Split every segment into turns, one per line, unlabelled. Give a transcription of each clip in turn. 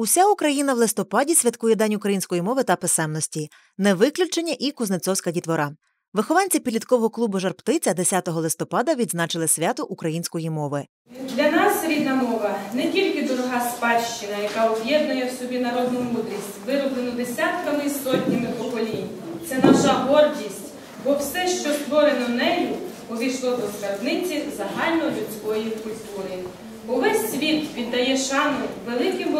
Уся Україна в листопаді святкує День української мови та писемності, не виключення і Кузнецовська дітвора. Вихованці підліткового клубу Жарптиця 10 листопада відзначили свято української мови.
Для нас рідна мова не тільки дорога спадщина, яка об'єднує в собі народну мудрість, вироблену десятками і сотнями поколінь. Це наша гордість, бо все, що створено нею, увійшло до скарбниці загальнолюдської культури. Увесь світ віддає шану великим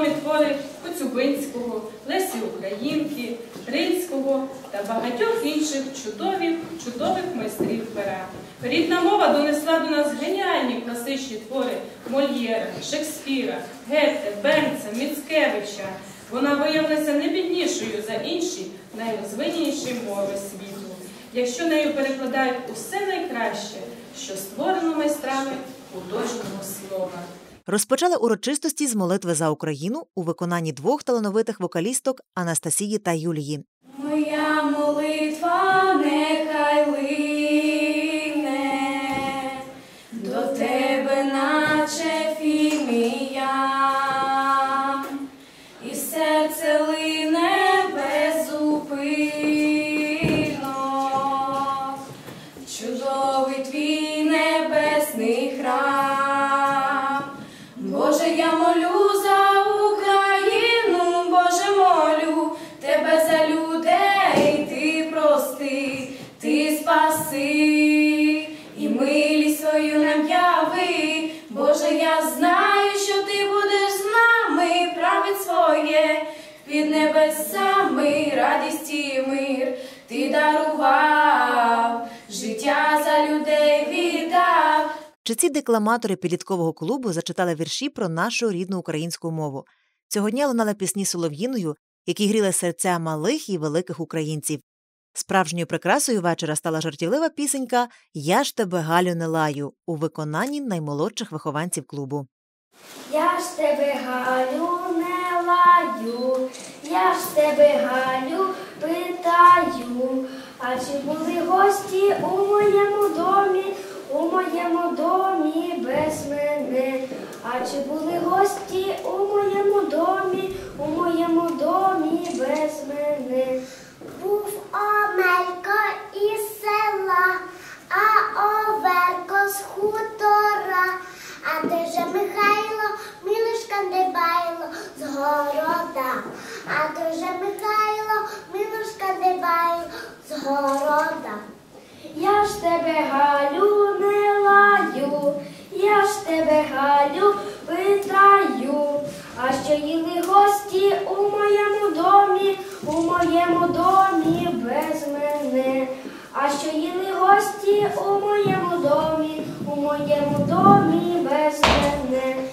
відомі твори Коцюбинського, Лесі Українки, Рильського та багатьох інших чудових, чудових майстрів пера. Рідна мова донесла до нас геніальні класичні твори Мольєра, Шекспіра, Гете, Бернца, Міцкевича. Вона виявилася не біднішою за інші найрозвиненіші мови світу, якщо нею перекладають усе найкраще, що створено майстрами художнього слова.
Розпочали урочистості з молитви за Україну у виконанні двох талановитих вокалісток Анастасії та Юлії.
Я знаю, що ти будеш з нами, править своє під небесами, радість і мир ти дарував, життя за людей віддав.
Чиці декламатори підліткового клубу зачитали вірші про нашу рідну українську мову. Цього дня лунали пісні солов'їною, які гріли серця малих і великих українців. Справжньою прикрасою вечора стала жартівлива пісенька Я ж тебе Галю не лаю у виконанні наймолодших вихованців клубу.
Я ж тебе Галю не лаю, я ж тебе Галю питаю, а чи були гості у моєму домі, у моєму домі без мене? А чи були гості у моєму домі, у моєму домі без мене?
Був Омелько із села, а Оверко з хутора, а де же Михайло, Милишка Дебайло з города, а де же Михайло, Милишка Дебайло з города.
Я ж тебе Галю не лаю, я ж тебе Галю питаю, а що їли гості у моєму домі, у моєму домі без мене, а що їли гості у моєму домі, у моєму домі без мене.